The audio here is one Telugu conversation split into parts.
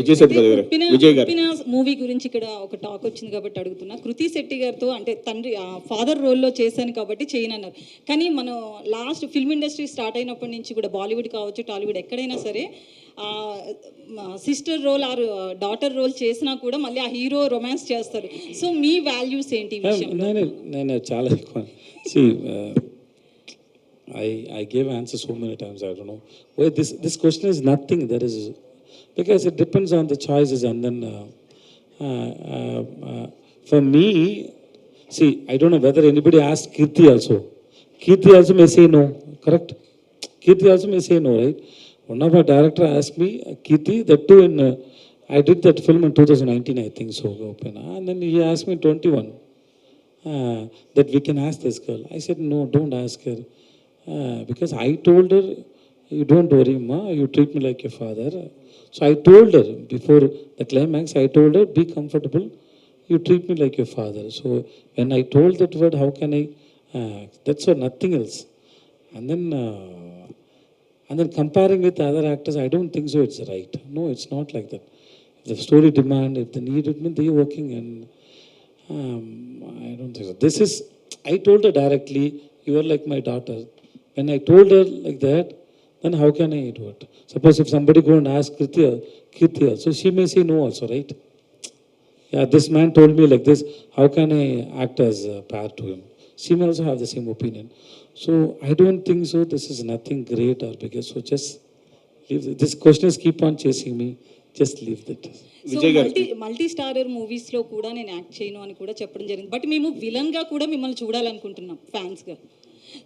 విజయ్ సేతుపతి గారు ఉప్పిన విజయ్ గారు. ఉప్పిన మూవీ గురించి ఇక్కడ ఒక టాక్ వచ్చింది కాబట్టి అడుగుతున్నా. కృతి శెట్టి గారితో అంటే తండ్రి ఫాదర్ రోల్లో చేశాను కాబట్టి చేయనన్నారు. కానీ మనం లాస్ట్ ఫిల్మ్ ఇండస్ట్రీ స్టార్ట్ అయినప్పటి నుంచి కూడా బాలీవుడ్ కావచ్చు టాలీవుడ్ ఎక్కడైనా సరే sister role or daughter role చేసినా కూడా మళ్ళీ ఆ హీరో రొమాన్స్ చేస్తారు. సో మీ వాల్యూస్ ఏంటి నేను చాలా ఎక్కువ. See I I gave answer so many times I don't know why this this question is nothing because it depends on the choices and then uh uh, uh, uh, for me, see, I don't know whether anybody asked Kirti also. Kirti also may say no, correct? Kirti also may say no, right? One of our director asked me, uh, Kirti, that too in, I did that film in 2019, I think so, open. And then he asked me 21, that we can ask this girl. I said, no, don't ask her. because I told her you don't worry, ma, you treat me like your father. So I told her before the climax, I told her, be comfortable, you treat me like your father. So when I told that word, how can I, uh, that's all, nothing else. And then, uh, and then comparing with other actors, I don't think so. It's right. No, it's not like that. The story demand, if the need, it they're working, and um, I don't think so. This is. I told her directly, "You are like my daughter." When I told her like that, then how can I do it? Suppose if somebody go and ask Kirti, Kirti also, she may say no also, right? Yeah, this man told me like this. How can I act as a pair to him? She may also have the same opinion. So I don't think so. This is nothing great or bigger. So just leave. it. This questions keep on chasing me. Just leave that. Multi multi starrer మూవీస్లో కూడా నేను యాక్ట్ చేయను అని కూడా చెప్పడం జరిగింది బట్ మేము విలన్గా కూడా మిమ్మల్ని చూడాలనుకుంటున్నాం ఫ్యాన్స్గా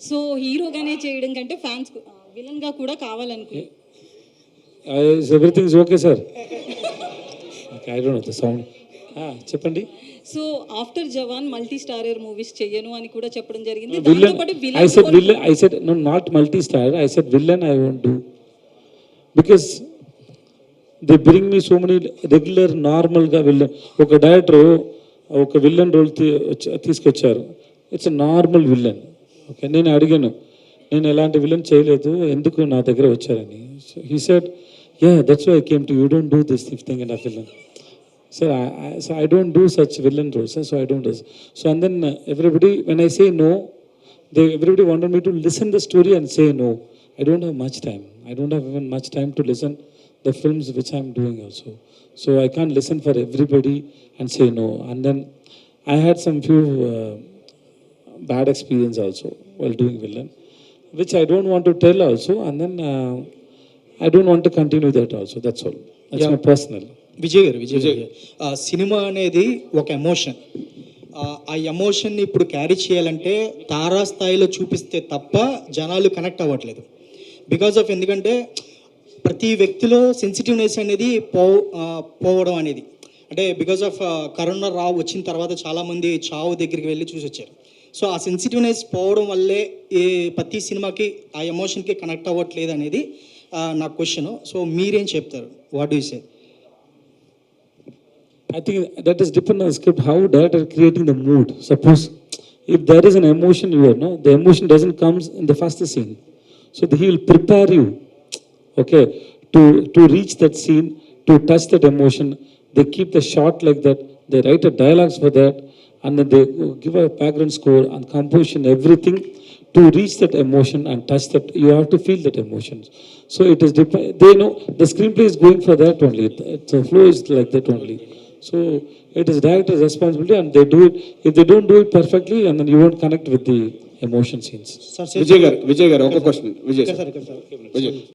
సో హీరోగానే చేయడం కంటే ఫ్యాన్స్ విలన్గా కూడా కావాలనుకుంటున్నాంగ్ ఓకే సార్ చెప్పండి. So after Jawan multi starrer movies చెయ్యను అని కూడా చెప్పడం జరిగింది. I said villain I said no not multi starrer I said villain I want to because they bring me so many regular నార్మల్గా గా ఒక డైరెక్టర్ ఒక విలన్ రోల్ తీసుకొచ్చారు. It's a normal villain okay నేను అడిగాను. నేను ఎలాంటి విలన్ చేయలేదు ఎందుకు నా దగ్గర వచ్చారని he said yeah that's why came to you don't do this thing and of villain Sir, I, I, so I don't do such villain roles, sir, so I don't do. So and then uh, everybody, when I say no, they everybody wanted me to listen the story and say no. I don't have much time. I don't have even much time to listen the films which I'm doing also. So I can't listen for everybody and say no. And then I had some few uh, bad which I don't want to tell also. And then uh, I don't want to continue that also. That's all. That's my personal. Vijay garu Vijay garu ఆ, సినిమా అనేది ఒక ఎమోషన్ ఆ ఎమోషన్ని ఇప్పుడు క్యారీ చేయాలంటే తారా స్థాయిలో చూపిస్తే తప్ప జనాలు కనెక్ట్ అవ్వట్లేదు బికాజ్ ఆఫ్ ఎందుకంటే ప్రతి వ్యక్తిలో సెన్సిటివ్నెస్ అనేది పో ఆ, పోవడం అనేది అంటే బికాజ్ ఆఫ్ కరోనా రావు వచ్చిన తర్వాత చాలామంది చావు దగ్గరికి వెళ్ళి చూసి వచ్చారు సో ఆ సెన్సిటివ్నెస్ పోవడం వల్లే ఈ ప్రతి సినిమాకి ఆ ఎమోషన్కి కనెక్ట్ అవ్వట్లేదు అనేది నా క్వశ్చన్ సో మీరేం చెప్తారు what you say I think that is different on the script, how director creating the mood. Suppose if there is an emotion you are, no, the emotion doesn't come in the first scene. So he will prepare you, okay, to, to reach that scene, to touch that emotion. They keep the shot like that, they write a dialogues for that, and then they give a background score and composition, everything to reach that emotion and touch that. You have to feel that emotion. So it is, they know the screenplay is going for that only. The flow is like that only. So it is director's responsibility and they do it. If they don't do it perfectly, and then you won't connect with the emotion scenes. Vijay Gar, Vijay question. Vijay. Vijay.